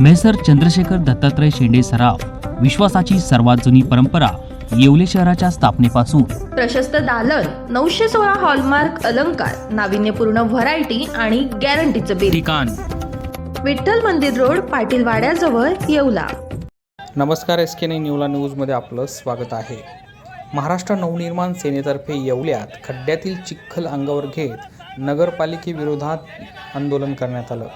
Measure Chandrashekhar Dattatray Shende सराफ विश्वासाची सर्वात जुनी परंपरा येवले शहराच्या स्थापनेपासून. प्रशस्त दालन नऊशे सोळा हॉलमार्क अलंकार नाविन्यपूर्ण व्हरायटी आणि गॅरंटीचं बिल. ठिकाण. विठ्ठल मंदिर रोड पाटील वाड्याजवळ येवला. नमस्कार एस के न्यूला न्यूजमध्ये आपलं स्वागत आहे. महाराष्ट्र नवनिर्माण सेनेतर्फे येवल्यात खड्ड्यातील चिखल अंगावर घेत नगरपालिकेविरोधात आंदोलन करण्यात आलं.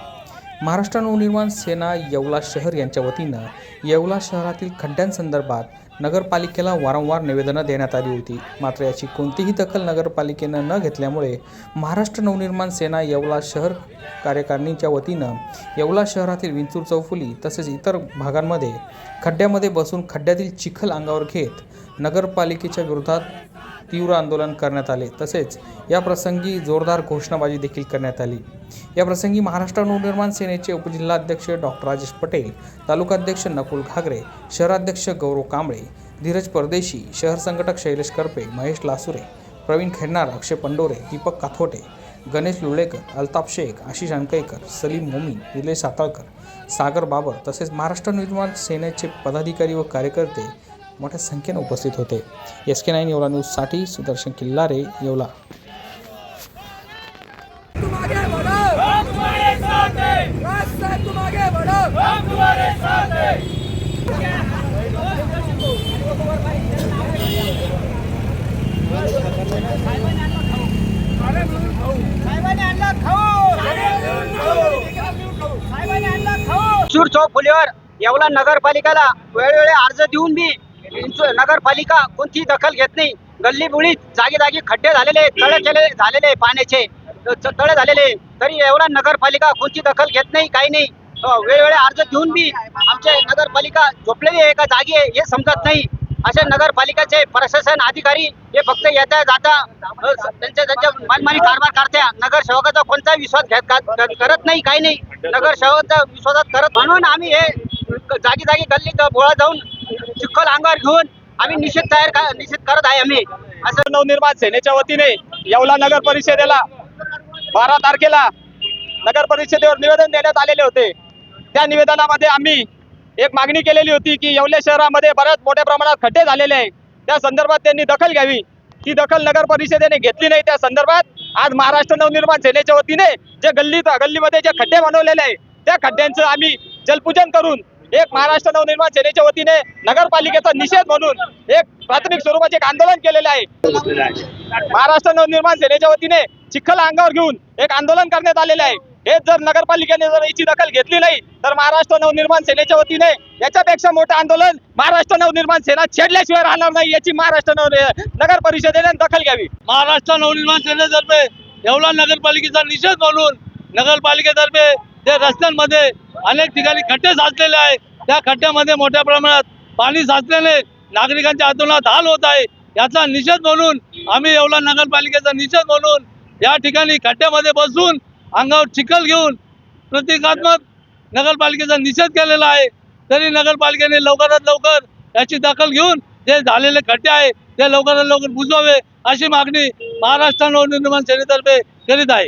महाराष्ट्र नवनिर्माण सेना येवला शहर यांच्या वतीनं येवला शहरातील खड्ड्यांसंदर्भात नगरपालिकेला वारंवार निवेदनं देण्यात आली होती. मात्र याची कोणतीही दखल नगरपालिकेनं न घेतल्यामुळे महाराष्ट्र नवनिर्माण सेना येवला शहर कार्यकारिणीच्या वतीनं येवला शहरातील विंचूर चौफुली तसेच इतर भागांमध्ये खड्ड्यामध्ये बसून खड्ड्यातील चिखल अंगावर घेत नगरपालिकेच्या विरोधात तीव्र आंदोलन करण्यात आले. तसेच या प्रसंगी जोरदार घोषणाबाजी देखील करण्यात आली. या प्रसंगी महाराष्ट्र नवनिर्माण सेनेचे उपजिल्हाध्यक्ष डॉक्टर राजेश पटेल तालुकाध्यक्ष नकुल घागरे शहराध्यक्ष गौरव कांबळे धीरज परदेशी शहर संघटक शैलेश करपे महेश लासुरे प्रवीण खेडणार अक्षय पंडोरे दीपक काथोटे गणेश लुळेकर अल्ताफ शेख आशिष अंकयकर सलीम मोमीन निलेश साताळकर सागर बाबर तसेच महाराष्ट्र निर्माण सेनेचे पदाधिकारी व कार्यकर्ते मोठ्या संख्येने उपस्थित होते. एस के नाईन येवला न्यूजसाठी सुदर्शन किल्लारे येवला. चूर चौक फुलीवर येवला नगरपालिकेला वेळोवेळी अर्ज देऊन बी नगरपालिका कोणतीही दखल घेत नाही. गल्ली बुळीत जागी जागी खड्डे झालेले तळे केले झालेले पाण्याचे. तळे झालेले तरी एवढा नगरपालिका कोणती दखल घेत नाही काही नाही. वेगवेगळे वेळोवेळी अर्ज देऊन बी आमचे नगरपालिका झोपलेली आहे का जागी आहे हे समजत नाही. असे नगरपालिकेचे प्रशासन अधिकारी हे फक्त येता जाता त्यांच्या त्यांच्या मनमानी कारभार करत्या नगरसेवकाचा कोणताही विश्वास घेत करत नाही काही नाही. नगरसेवकाचा विश्वासात करत म्हणून आम्ही हे जागी जागी गल्लीत बोळा जाऊन चिखल अंगावर घेऊन आम्ही निषेध तयार निषेध करत आहे आम्ही. असं नवनिर्माण सेनेच्या वतीने येवला नगर परिषदेला बारा तारखेला नगर परिषदेवर निवेदन देण्यात आलेले होते. त्या निवेदनामध्ये आम्ही एक मागणी केलेली होती की येवल्या शहरामध्ये बऱ्याच मोठ्या प्रमाणात खड्डे झालेले आहे त्या संदर्भात त्यांनी दखल घ्यावी. ती दखल नगर परिषदेने घेतली नाही. त्या संदर्भात आज महाराष्ट्र नवनिर्माण सेनेच्या वतीने जे गल्लीत गल्लीमध्ये जे खड्डे बनवलेले आहे त्या खड्ड्यांचं आम्ही जलपूजन करून एक महाराष्ट्र नवनिर्माण सेनेच्या वतीने नगरपालिकेचा निषेध म्हणून एक प्राथमिक स्वरूपाचे एक आंदोलन केलेले आहे. महाराष्ट्र नवनिर्माण सेनेच्या वतीने चिखल अंगावर घेऊन एक आंदोलन करण्यात आलेले आहे. हे जर नगरपालिकेने जर याची दखल घेतली नाही तर महाराष्ट्र नवनिर्माण सेनेच्या वतीने याच्यापेक्षा मोठं आंदोलन महाराष्ट्र नवनिर्माण सेना छेडल्याशिवाय राहणार नाही याची महाराष्ट्र नव नगर परिषदेने दखल घ्यावी. महाराष्ट्र नवनिर्माण सेनेतर्फे येवला नगरपालिकेचा निषेध म्हणून नगरपालिकेतर्फे ते रस्त्यांमध्ये अनेक ठिकाणी खड्डे साचलेले आहे त्या खड्ड्यामध्ये मोठ्या प्रमाणात पाणी साचल्याने नागरिकांच्या आंदोलनात हाल होत आहे. याचा निषेध म्हणून आम्ही येवला नगरपालिकेचा निषेध म्हणून या ठिकाणी खड्ड्यामध्ये बसून अंगावर चिखल घेऊन प्रतिकात्मक नगरपालिकेचा निषेध केलेला आहे. तरी नगरपालिकेने लवकरात लवकर याची दखल घेऊन जे झालेले खड्डे आहे ते लवकरात लवकर बुजवावे अशी मागणी महाराष्ट्र नवनिर्माण सेनेतर्फे करीत आहे.